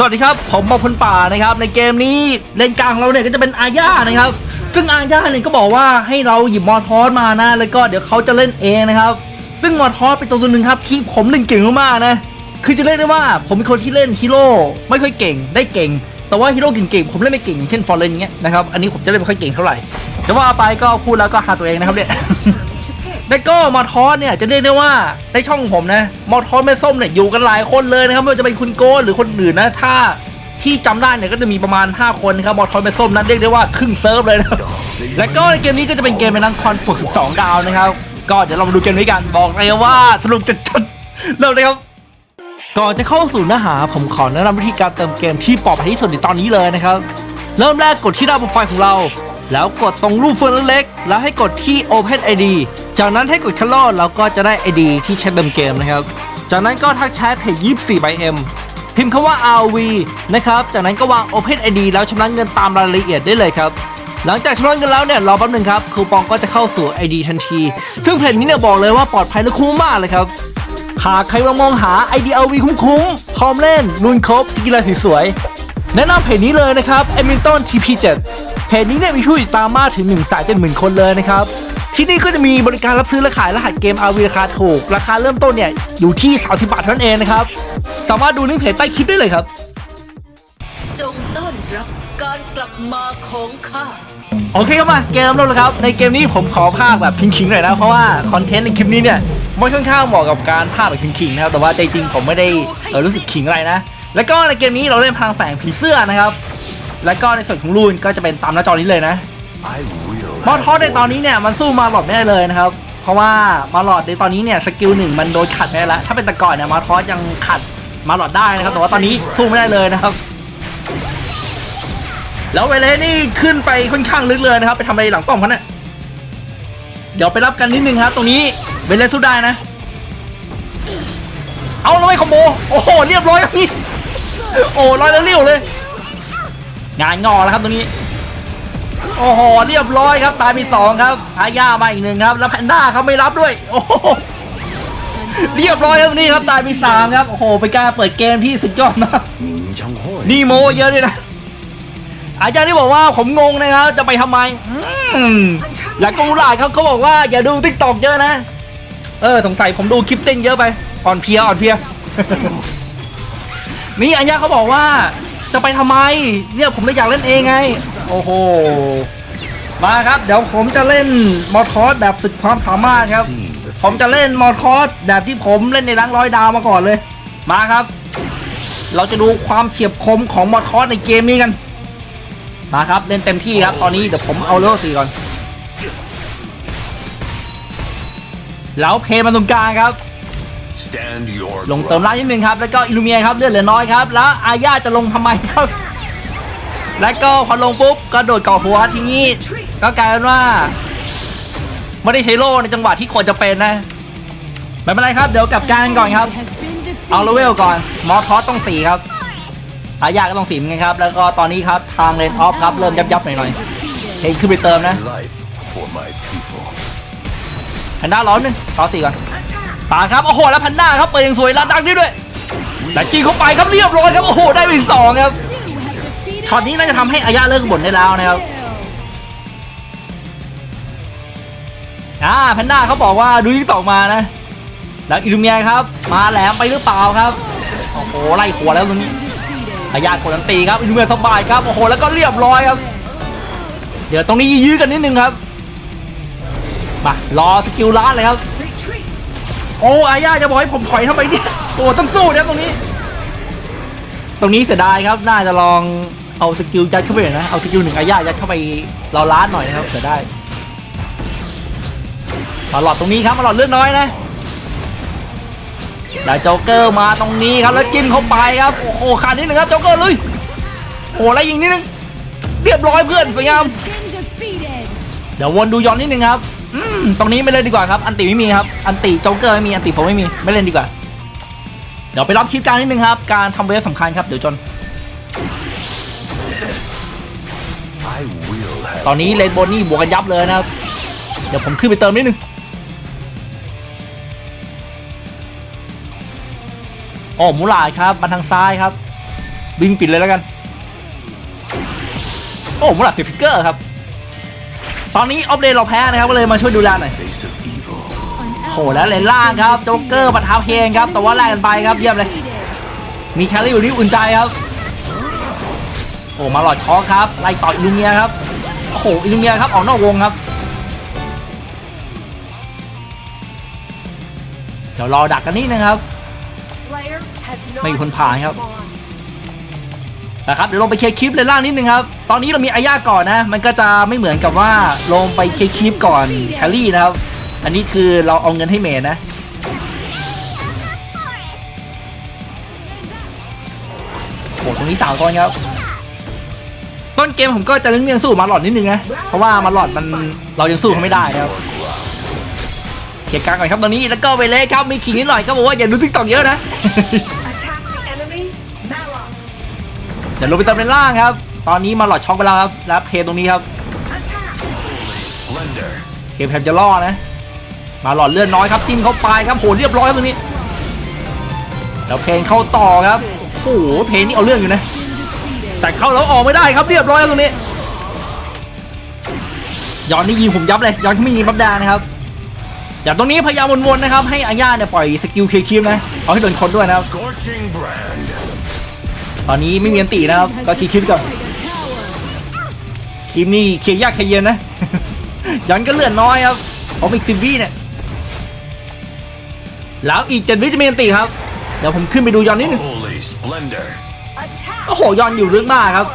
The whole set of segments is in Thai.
สวัสดีครับ ผมบอพลป่านะครับ ในเกมนี้เลนกลางของเราเนี่ยก็จะเป็นอาญานะครับ ซึ่งอาญาเนี่ยก็บอกว่าให้เราหยิบมอทอสมานะ แล้วก็เดี๋ยวเขาจะเล่นเองนะครับ ซึ่งมอทอสเป็นตัวตัวหนึ่งครับที่ผมเล่นเก่งมากๆนะ คือจะเรียกได้ว่าผมเป็นคนที่เล่นฮีโร่ไม่ค่อยเก่งได้เก่ง แต่ว่าฮีโร่เก่งๆผมเล่นไม่เก่งอย่างเช่นฟอร์เรนเงี้ยนะครับ อันนี้ผมจะเล่นไม่ค่อยเก่งเท่าไหร่ แต่ว่าไปก็พูดแล้วก็หาตัวเองนะครับเนี่ย แล้วก็มอทอสเนี่ยจะเรียกได้ว่าในช่องผมนะมอทอสแม่ส้มเนี่ยอยู่กันหลายคนเลยนะครับไม่ว่าจะเป็นคุณโก้หรือคนอื่นนะถ้าที่จำได้เนี่ยก็จะมีประมาณ 5 คนนะครับมอทอสแม่ส้มนั้นเรียกได้ว่าครึ่งเซิร์ฟเลยนะแล้วก็ในเกมนี้ก็จะเป็นเกมในนังคอนฝึก12 ดาวนะครับ ก็เดี๋ยวเรามาดูเกมนี้กันบอกเลยว่าสนุกจัดๆเริ่มเลยครับ ก่อนจะเข้าสู่เนื้อหาผมขอแนะนำวิธีการเติมเกมที่ปลอดภัยที่สุดในตอนนี้เลยนะครับ เริ่มแรกกดที่หน้าโปรไฟล์ของเรา แล้วกดตรงรูปเฟืองเล็กๆแล้วให้กดที่ Open ID จากนั้นให้กดคัลเลอร์แล้วก็จะได้ ID ที่ใช้เติมเกมนะครับ จากนั้นก็ทักแชทเพจ24 by M พิมพ์คำว่า RV นะครับ จากนั้นก็วาง Open ID แล้วชำระเงินตามรายละเอียดได้เลยครับหลังจากชำระเงินแล้วเนี่ยรอแป๊บหนึงครับคูปองก็จะเข้าสู่ ID ทันที ซึ่งเพจนี้เนี่ยบอกเลยว่าปลอดภัยและคุ้มมากเลยครับหากใครลังมองหา IDLV คุ้มๆพร้อมเล่นลุนครบกีฬาสวยๆแนะนำเพจนี้เลยนะครับ e m i n t o n TP7 เพจนี้เนี่ยมีผู้ติดตามมากถึง1นึ่งแสนเจ็ดหมื่นคนเลยนะครับ ที่นี่ก็จะมีบริการรับซื้อและขายรหัสเกม RV ราคาถูก ราคาเริ่มต้นเนี่ยอยู่ที่ 30 บาทเท่านั้นเองนะครับ สามารถดูลิงก์เพจใต้คลิปได้เลยครับ จงต้อนรับการกลับมาของข้า โอเคครับมาเกมเริ่มแล้วครับ ในเกมนี้ผมขอภาคแบบคิงๆหน่อยนะ เพราะว่าคอนเทนต์ในคลิปนี้เนี่ยมันค่อนข้างเหมาะกับการภาคแบบคิงๆนะครับ แต่ว่าใจจริงผมไม่ได้เออรู้สึกขิงอะไรนะ แล้วก็ในเกมนี้เราเล่นพลังแฝงผีเสื้อนะครับ แล้วก็ในส่วนของรูนก็จะเป็นตามหน้าจอนี้เลยนะ I will มอทอสในตอนนี้เนี่ยมันสู้มาหลอดไม่ได้เลยนะครับ เพราะว่ามาหลอดในตอนนี้เนี่ยสกิลหนึ่งมันโดนขัดไปแล้ว ถ้าเป็นแต่ก่อนเนี่ยมาทอสยังขัดมาหลอดได้นะครับ แต่ว่าตอนนี้สู้ไม่ได้เลยนะครับ แล้วเวเลนี่ขึ้นไปค่อนข้างลึกเลยนะครับ ไปทำอะไรหลังป้อมเขาเนี่ยเดี๋ยวไปรับกันนิดนึงครับ ตรงนี้เวเลสสู้ได้นะ เอาแล้วไม่คอมโบโอ้โหเรียบร้อยครับนี่โอ้ร้อยแล้วเรียวเลย งานงอแล้วครับตรงนี้ โอ้โหเรียบร้อยครับตายไปสองครับอาย่ามาอีกหนึ่งครับ แล้วแพนด้าเขาไม่รับด้วย โอ้โหเรียบร้อยครับนี่ครับตายไปสามครับโอ้โหเป็นการเปิดเกมที่สุดยอดนะนี่โมเยอะเลยนะ อาจารย์ที่บอกว่าผมงงนะครับจะไปทำไมแล้วก็หลายเขาเขาบอกว่าอย่าดูติ๊กต็อกเยอะนะ เออสงสัยผมดูคลิปเต้นเยอะไปอ่อนเพียอ่อนเพียนี่อาญาเขาบอกว่าจะไปทำไม เนี่ยผมเลยอยากเล่นเองไง โอ้โห มาครับเดี๋ยวผมจะเล่นมอทอสแบบสุดความสามารถครับ seen the ผมจะเล่นมอทอสแบบที่ผมเล่นในรังร้อยดาวมาก่อนเลย มาครับ เราจะดูความเฉียบคมของมอทอสในเกมนี้กัน มาครับเล่นเต็มที่ครับ ตอนนี้เดี๋ยวผมเอาเลเวลสี่ก่อนแล้วเพย์มาตรงกลางครับ stand your ลงเติม ground. ล่างนิดนึงครับ แล้วก็อิลูเมียครับเลือดเหลือน้อยครับ แล้วอาญาจะลงทำไมครับ แล้วก็พอลงปุ๊บก็โดดเกาะหัวทีนี้ก็กลายเป็นว่าไม่ได้ใช้โล่ในจังหวะที่ควรจะเป็นนะไม่เป็นไรครับ เดี๋ยวกลับการก่อนครับ เอาเลเวลก่อน มอทอสต้องสีครับอาญาก็ต้องสี่เหมือนกันครับ แล้วก็ตอนนี้ครับทางเลนออฟครับ เริ่มยับยับหน่อยหน่อยๆเห็นขึ้นไปเติมนะ life for my people แพนด้าร้อนหนึงต่อสี่ก่อนปาครับ โอ้โห แล้วแพนด้าครับเปิดย่างสวยแล้วดังด้วยด้วยแล้วจีเข้าไปครับเรียบร้อยครับ โอ้โห ได้ไปอีกสองครับ ช็อตนี้น่าจะทำให้อายาเลิกบ่นได้แล้วนะครับอ่าแพนด้าเขาบอกว่าดูที่ต่อมานะแล้วอิลูเมียครับ มาแหลมไปหรือเปล่าครับโอ้โหไล่หัวแล้วตรงนี้อายากดอันตีครับอิลูเมียสบายครับโอ้โหแล้วก็เรียบร้อยครับ เดี๋ยวตรงนี้ยื้อกันนิดนึงครับมารอสกิลล้านเลยครับโอ้อาญาจะบอกให้ผมถอยทำไมเนี่ยโอ้ต้องสู้เนี่ยตรงนี้ ตรงนี้เสียดายครับ น่าจะลอง เอาสกิลยัดเข้าไปหน่อยนะ เอาสกิลหนึ่งอาญายัดเข้าไปรอล้านหน่อยนะครับเสียได้มาหลอดตรงนี้ครับมาหลอดเลือดน้อยนะได้โจ๊กเกอร์มาตรงนี้ครับแล้วจิ้มเข้าไปครับโอ้โหขาดนิดนึงครับโจ๊กเกอร์เลยโอ้โหแล้วยิงนิดนึงเรียบร้อยเพื่อนสวยงามเดี๋ยววนดูย้อนนิดนึงครับอืมตรงนี้ไม่เล่นดีกว่าครับ อันติไม่มีครับ อันติโจ๊กเกอร์ไม่มี อันติผมไม่มี ไม่เล่นดีกว่า เดี๋ยวไปรับคลิปการนิดนึงครับ การทำเวฟสำคัญครับ เดี๋ยวจน ตอนนี้เลนโบนนี่บวกกันยับเลยนะครับ เดี๋ยวผมขึ้นไปเติมนิดนึงโอ้มูลาดครับมาทางซ้ายครับ บิงปิดเลยแล้วกัน โอ้มูลาติฟิกเกอร์ครับ ตอนนี้ออฟเลนเราแพ้นะครับ ก็เลยมาช่วยดูแลหน่อย Face of evil. โหแล้วเลนล่างครับโจ๊กเกอร์ปะท้าเพลงครับ แต่ว่าแลกกันไปครับเยี่ยมเลย มีแคลรี่อยู่นี่อุ่นใจครับ โอ้มาหลอดช็อคครับ ไล่ต่ออิลูเมียครับ โอ้โหอิลูเมียครับออกนอกวงครับเดี๋ยวรอดักกันนิดนึงครับ ไม่มีคนผ่านครับนะครับเดี๋ยวลงไปเคลียร์คลิปเลยล่างนิดนึงครับ ตอนนี้เรามีอาญาก่อนนะ มันก็จะไม่เหมือนกับว่าลงไปเคลียร์คลิปก่อนแคลรี่นะครับ อันนี้คือเราเอาเงินให้เมย์นะโอ้ตรงนี้สาวก่อนครับ ต้นเกมผมก็จะเลี่ยงสู้มาหลอดนิดนึงนะ เพราะว่ามาหลอดมันเรายังสู้เขาไม่ได้ครับเกียกลางก่อนครับตอนนี้แล้วก็เวเล่ครับมีขิงนิดหน่อยก็บอกว่าอย่าดูทิกตอกเยอะนะเดี๋ยวลงไปเติมในล่างครับ ตอนนี้มาหลอดช็อกไปแล้วครับแล้วเพลตรงนี้ครับเกมแพมจะล่อนะ มาหลอดเลือดน้อยครับจิ้มเข้าไปครับโหเรียบร้อยตรงนี้แล้วเพลงเข้าต่อครับโอ้โหเพลงนี่เอาเรื่องอยู่นะ แต่เข้าแล้วออกไม่ได้ครับเรียบร้อยแล้วตรงนี้ย้อนนี่ยิงผมยับเลยย้อนที่ไม่ยิงบับดานะครับอย่างตรงนี้พยายามวนๆนะครับให้อาญาเนี่ยปล่อยสกิลเคคิมนะเอาให้โดนคนด้วยนะครับ Scorching brand. ตอนนี้ไม่มีอันตีนะครับก็คีคิมก่อนคิมนี่เคลียร์ยากเคลียร์เย็นนะย้อนก็เลื่อนน้อยครับผมอีกสิบวิเนี่ยแล้วอีกเจ็ดวิจะมีอันตีครับเดี๋ยวผมขึ้นไปดูย้อนนิดนึง Holy splendor. Attack. โอ้โหย้อนอยู่ลึกมากครับ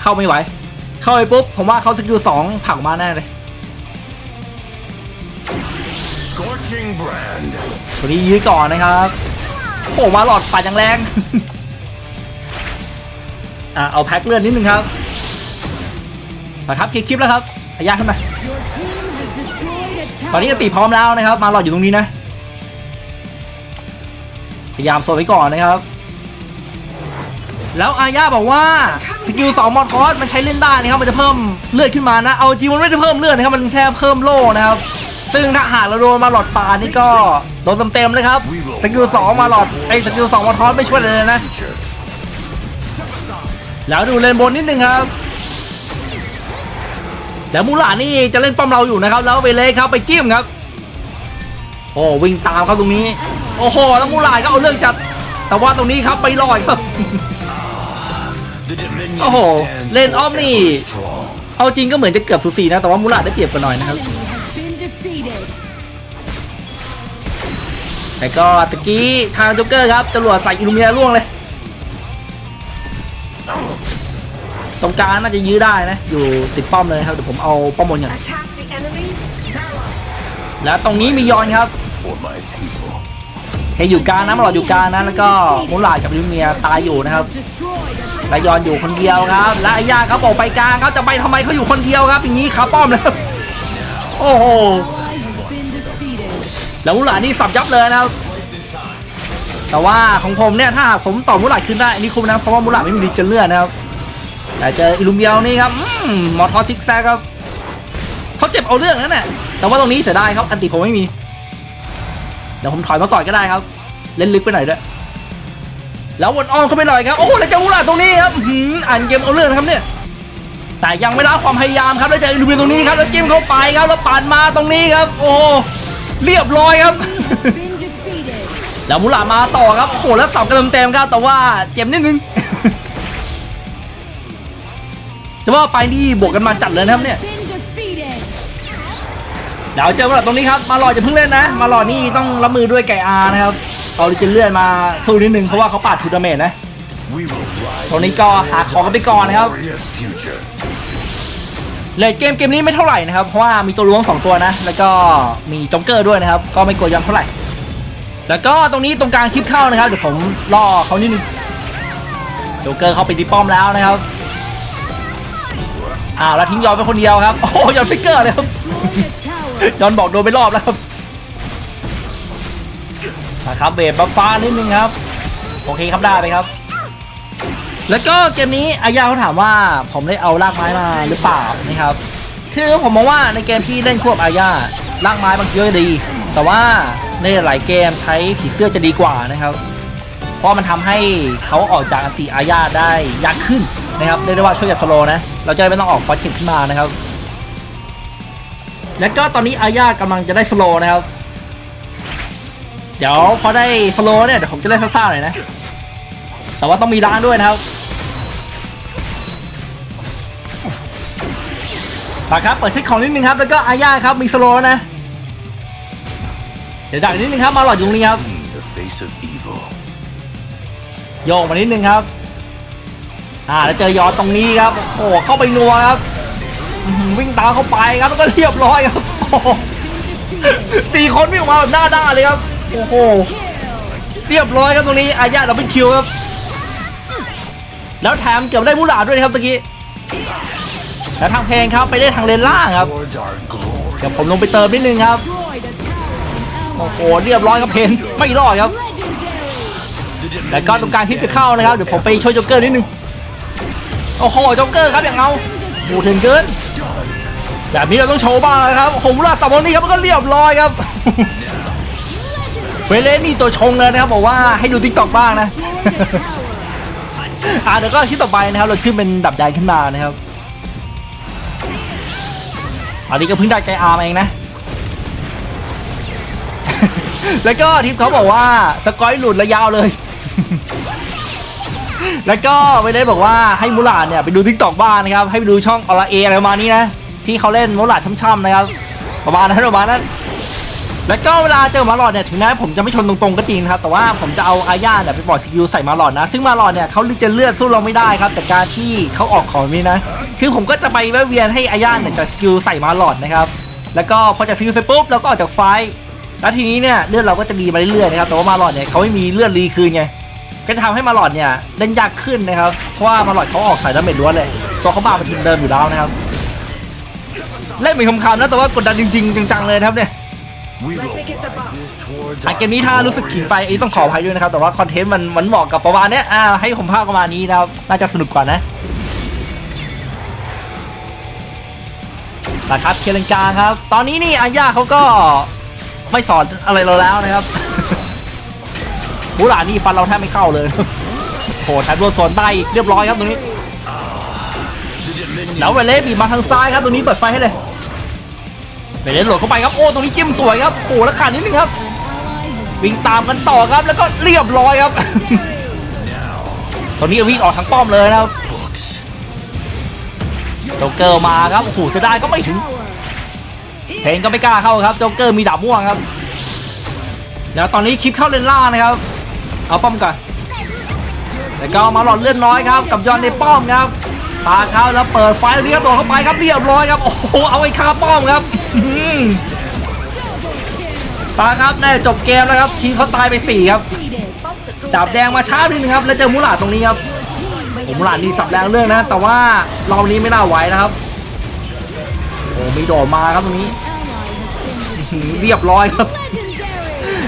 เข้าไม่ไหว เข้าไปปุ๊บ ผมว่าเขาสกิลสองผลักออกมาแน่เลย Scorching brand. ตัวนี้ยื้อก่อนนะครับ โอ้โหมาหลอดปัดอย่างแรง อะเอาแพ็คเลือดนิดนึงครับนะครับคลิปคลิปแล้วครับพยาขึ้นมาตอนนี้ก็ตีพร้อมแล้วนะครับ มาหลอดอยู่ตรงนี้นะ พยายามโซนไว้ก่อนนะครับ แล้วอาญาบอกว่าสกิลสองมอทอสมันใช้เล่นได้นะครับมันจะเพิ่มเลือดขึ้นมานะ เอาจริงมันไม่ได้เพิ่มเลือดนะครับมันแค่เพิ่มโล่นะครับซึ่งถ้าหากเราโดนมาหลอดปานี่ก็โดนเต็มๆเลยครับสกิลสองมาหลอดไอ้สกิลสองมอทอสไม่ช่วยเลยนะ แล้วดูเลนบนนิดนึงครับ แล้วมูลานี่จะเล่นป้อมเราอยู่นะครับ แล้วไปเลยครับไปจิ้มครับ โอ้วิ่งตามครับตรงนี้ โอ้โหแล้วมูลาก็เอาเรื่องจัดแต่ว่าตรงนี้ครับไปลอยครับ The Dominion Oh, stands Lane Omni. forever strong. เอาจริงก็เหมือนจะเกือบสูสีนะ แต่ว่ามูหลาได้เปรียบกันหน่อยนะครับ แต่ก็ตะกี้ทางจ๊กเกอร์ครับจรวดใส่อิลูเมียร่วงเลย ตรงกลางน่าจะยื้อได้นะ อยู่ติดป้อมเลยครับ เดี๋ยวผมเอาป้อมบนก่อนแล้วตรงนี้มียอนครับ For my people. แค่อยู่กลางนะมาหลอดอยู่กลางนะ แล้วก็มูลาดกับยูเมียตายอยู่นะครับ และยอนอยู่คนเดียวครับและไอ้ย่าครับออกไปกลางครับจะไปทำไมเขาอยู่คนเดียวครับอย่างนี้ขาป้อมนะครับโอ้โหแล้วมูลานี่สับยับเลยนะครับแต่ว่าของผมเนี่ยถ้าผมต่อมูลาขึ้นได้อันนี้คุ้มนะเพราะว่ามูลาไม่มีดิจเลือดนะครับแต่เจออิลูเมียวนี่ครับอมอทอซิกแซกครับเขาเจ็บเอาเรื่องนั่นแหละแต่ว่าตรงนี้เสียดายครับอันติผมไม่มีเดี๋ยวผมถอยมาก่อนก็ได้ครับ เล่นลึกไปหน่อยด้วย แล้ววนอ้อมเข้าไปหน่อยครับโอ้โหแล้วเจะมูลาตรงนี้ครับอื้อหืออ่านเกมเอาเรื่องนะครับเนี่ยแต่ยังไม่ละความพยายามครับแล้วเจออิลูเมียตรงนี้ครับแล้วจิ้มเข้าไปครับแล้วปาดมาตรงนี้ครับ โอ้เรียบร้อยครับ แล้วมูลามาต่อครับโอ้โหแล้วสับกันเต็มๆครับแต่ว่าเจ็บนิดนึงจะว่าไปนี่บวกกันมาจัดเลยนะครับเนี่ยเดี๋ยวเจอมาหลอดตรงนี้ครับมาหลอดจะเพิ่งเล่นนะ มาหลอดนี่ต้องรับมือด้วยไก่อานะครับ เอาดิจิเลื่อนมาสู้นิดนึงเพราะว่าเขาปาดทูดาเมจนะตรงนี้ก็หาของกันไปก่อนนะครับเลดเกมเกมนี้ไม่เท่าไหร่นะครับ เพราะว่ามีตัวล้วงสองตัวนะ แล้วก็มีจ็อกเกอร์ด้วยนะครับ ก็ไม่กลัวยอนเท่าไหร่ แล้วก็ตรงนี้ตรงกลางคลิปเข้านะครับ เดี๋ยวผมล่อเขานิดนึงจ็อกเกอร์เข้าไปที่ป้อมแล้วนะครับอ้าวแล้วทิ้งยอนไปคนเดียวครับ โอ้ยอนฟิกเกอร์เลยครับจอนบอกโดนไปรอบแล้วครับ นะครับเบรบัฟฟ้านิดนึงครับ โอเคครับได้เลยครับ แล้วก็เกมนี้อายาเขาถามว่าผมได้เอารากไม้มาหรือเปล่านะครับคือผมมองว่าในเกมที่เล่นควบอายารากไม้บางทีก็ดี แต่ว่าในหลายเกมใช้ผีเสื้อจะดีกว่านะครับ เพราะมันทำให้เขาออกจากอันติอาญาได้ยากขึ้นนะครับเรียกได้ว่าช่วยจากสโลนะ เราจะไม่ต้องออกฟอสเข็มขึ้นมานะครับ แล้วก็ตอนนี้อาญากำลังจะได้สโลนะครับ เดี๋ยวพอได้สโลเนี่ยเดี๋ยวผมจะเล่นซ่าๆหน่อยนะ แต่ว่าต้องมีล้างด้วยนะครับมากครับเปิดเช็คของนิดนึงครับแล้วก็อาญาครับมีสโลนะ เดี๋ยวดักนิดนึงครับมาหลอดอยุงนี้ครับโยกมานิดนึงครับ อ่าแล้วเจอยอดตรงนี้ครับโอ้เข้าไปนัวครับวิ่งตามเข้าไปครับแล้วก็เรียบร้อยครับโอ้โหสี่คนวิ่งออกมาแบบหน้าด้านเลยครับ โอ้โห เรียบร้อยครับตรงนี้อาญาดับเบิลคิวครับ แล้วแถมเกือบได้มูหลาดด้วยนะครับตะกี้ แล้วทางเพลงครับไปได้ทางเลนล่างครับ Towards our glory. เดี๋ยวผมลงไปเติมนิดนึงครับ โอ้โห เรียบร้อยครับเพนไม่รอดครับแล้วก็ตรงกลางที่จะเข้านะครับ เดี๋ยวผมไปช่วยโจ๊กเกอร์นิดนึง โอ้โหโจ๊กเกอร์ครับอย่างเอาดูถึงเกินแบบนี้เราต้องโชว์บ้างแล้วครับผมล่าสับวันนี้ครับมันก็เรียบร้อยครับ เฟรเลนี่ตัวชงเลยนะครับบอกว่าให้ดูทิกตอกบ้างนะ อ่าเดี๋ยวก็ชิ้นต่อไปนะครับ เราขึ้นเป็นดับแดงขึ้นมานะครับ อันนี้ก็เพิ่งได้ไกอาร์มาเองนะ แล้วก็ทิปเขาบอกว่าสกอยหลุดระยาวเลย แล้วก็ไม่ได้บอกว่าให้มูลาดเนี่ยไปดูทิกตอกบ้างนะครับ ให้ไปดูช่องออลาเออะไรประมาณนี้นะ ที่เขาเล่นมูลาดช่ำๆนะครับ ประมาณนั้นประมาณนั้น แล้วก็เวลาเจอมาหลอดเนี่ยถึงแม้ผมจะไม่ชนตรงๆก็จริงครับแต่ว่าผมจะเอาอาญาเนี่ยไปปล่อยสกิลใส่มาหลอดนะ ซึ่งมาหลอดเนี่ยเขาจะเลือดสู้เราไม่ได้ครับจากการที่เขาออกของนี้นะ คือผมก็จะไปแวะเวียนให้อาญาเนี่ยจะสกิลใส่มาหลอดนะครับแล้วก็พอจะสกิลเสร็จปุ๊บเราก็ออกจากไฟแล้วทีนี้เนี่ยเลือดเราก็จะรีมาเรื่อยๆนะครับแต่ว่ามาหลอดเนี่ยเขาไม่มีเลือดรีคืนไงก็จะทำให้มาหลอดเนี่ยเล่นยากขึ้นนะครับเพราะว่ามาหลอดเขาออกสายดาเมจล้วนเลยตัวเขาบ้าเป็นทีมเดิมอยู่แล้วนะครับเล่นเป็นคำๆนะแต่ว่ากดดันจริงๆจังๆเลยครับเนี่ย We will Let me get the ride bomb. this towards อะ our เกมนี้ถ้ารู้สึกขิงไป glorious ไอ้ต้องขออภัยด้วยนะครับ แต่ว่าคอนเทนต์มันมันเหมาะกับประมาณเนี้ยอ่าให้ผมภาพประมาณนี้นะครับน่าจะสนุกกว่านะนะครับเคเลนกลางครับ ตอนนี้นี่อาญาเขาก็ไม่สอนอะไรเราแล้วนะครับบูหลานนี่ฟันเราแทบไม่เข้าเลยโหแทบโดนสวนใต้อีกเรียบร้อยครับตรงนี้ The dominion แล้วเวเลสบีบมาทางซ้ายครับตรงนี้เปิดไฟให้เลย เวเลสโหลดเข้าไปครับโอ้ตรงนี้จิ้มสวยครับโอ้แล้วขาดนิดนึงครับ วิ่งตามกันต่อครับแล้วก็เรียบร้อยครับ ตอนนี้วิ่งออกทางป้อมเลยนะครับโจ๊กเกอร์มาครับโอ้โหจะได้ก็ไม่ถึงเพนก็ไม่กล้าเข้าครับโจ๊กเกอร์มีดาบม่วงครับแล้วตอนนี้คลิปเข้าเลนล่านะครับ เอาป้อมก่อนแล้วก็มาหลอดเลื่อนน้อยครับ กับยอนในป้อมครับปาเข้าแล้วเปิดไฟเรียบร้อยเข้าไปครับเรียบร้อยครับโอ้โหเอาไอ้คาป้อมครับ ปาครับได้จบเกมแล้วครับ ทีมเขาตายไปสี่ครับดาบแดงมาช้านิดนึงครับ แล้วเจอมูหลาดตรงนี้ครับผมมูหลาดนี่สับแรงเรื่องนะ แต่ว่าเรอบนี้ไม่น่าไหวนะครับโอ้มีโดดมาครับตรงนี้เรียบร้อยครับ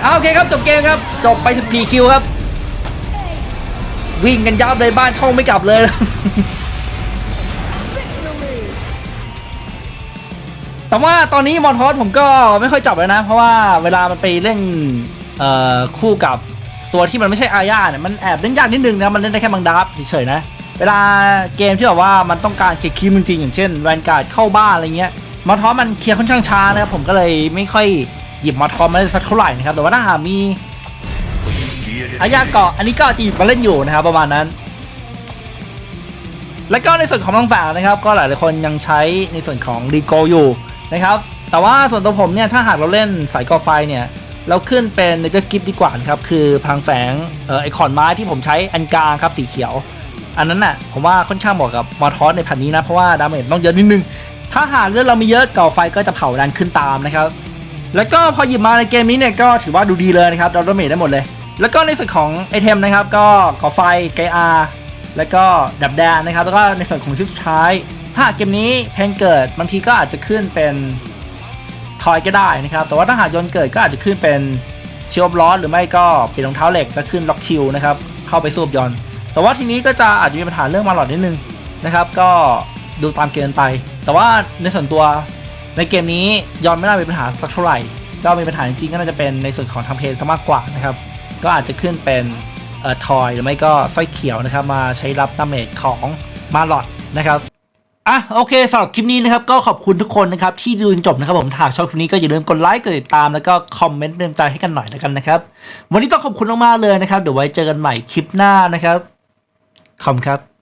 เอาโอเคครับจบเกมครับ จบไป14คิวครับ วิ่งกันยับเลยบ้านช่องไม่กลับเลย แต่ว่าตอนนี้มอนทอสผมก็ไม่ค่อยจับเลยนะ เพราะว่าเวลามันไปเล่นเอ่อคู่กับตัวที่มันไม่ใช่อาญาเนี่ยมันแอบเล่นยากนิดนึงนะมันเล่นได้แค่บังดับเฉยๆนะ เวลาเกมที่แบบว่ามันต้องการเคลียร์คิมจริงๆอย่างเช่นแวนการ์ดเข้าบ้านอะไรเงี้ยมอนทอสมันเคลียร์ค่อนข้างช้านะครับผมก็เลยไม่ค่อยหยิบมอนทอสมาเล่นสักเท่าไหร่นะครับแต่ว่าถ้าหากมีอาญาเกาะอันนี้ก็จะหยิบมาเล่นอยู่นะครับประมาณนั้นแล้วก็ในส่วนของทางฝั่งนะครับ ก็หลายๆคนยังใช้ในส่วนของรีโกอยู่ นะครับ แต่ว่าส่วนตัวผมเนี่ยถ้าหากเราเล่นสายกอไฟเนี่ยเราขึ้นเป็นเนเจอร์กิฟดีกว่าครับคือพังแฝงเอ่อไอคอนไม้ที่ผมใช้อันกลางครับสีเขียว อันนั้นน่ะผมว่าค่อนข้างเหมาะกับมอทอสในพันนี้นะ เพราะว่าดาเมจต้องเยอะนิดนึง ถ้าหากเลือดเรามีเยอะก่อไฟก็จะเผาแรงขึ้นตามนะครับ แล้วก็พอหยิบมาในเกมนี้เนี่ยก็ถือว่าดูดีเลยนะครับดาเมจได้หมดเลย แล้วก็ในส่วนของไอเทมนะครับก็ก่อไฟไกอาแล้วก็ดับแดนนะครับแล้วก็ในส่วนของชุดสุดท้าย ถ้าเกมนี้เพนเกิดบางทีก็อาจจะขึ้นเป็นทอยก็ได้นะครับ แต่ว่าถ้าหากยนเกิดก็อาจจะขึ้นเป็นเชิลล้อหรือไม่ก็เป็นรองเท้าเหล็กแล้วขึ้นล็อกชิลนะครับเข้าไปสูบยอน แต่ว่าทีนี้ก็จะอาจจะมีปัญหาเรื่องมาหลอดนิดนึงนะครับก็ดูตามเกมไป แต่ว่าในส่วนตัวในเกมนี้ยอนไม่น่ามีปัญหาสักเท่าไหร่ก็มีปัญหาจริงๆก็น่าจะเป็นในส่วนของทำเพลซะมากกว่านะครับก็อาจจะขึ้นเป็นเอ่อทอยหรือไม่ก็สร้อยเขียวนะครับมาใช้รับดาเมจของมาหลอดนะครับ อะโอเคสำหรับคลิปนี้นะครับก็ขอบคุณทุกคนนะครับที่ดูจนจบนะครับผมถ้าชอบคลิปนี้ก็อย่าลืมกดไลค์กดติดตามแล้วก็คอมเมนต์เป็นกำลังใจให้กันหน่อยแล้วกันนะครับ วันนี้ต้องขอบคุณมากๆเลยนะครับ เดี๋ยวไว้เจอกันใหม่คลิปหน้านะครับขอบคุณครับ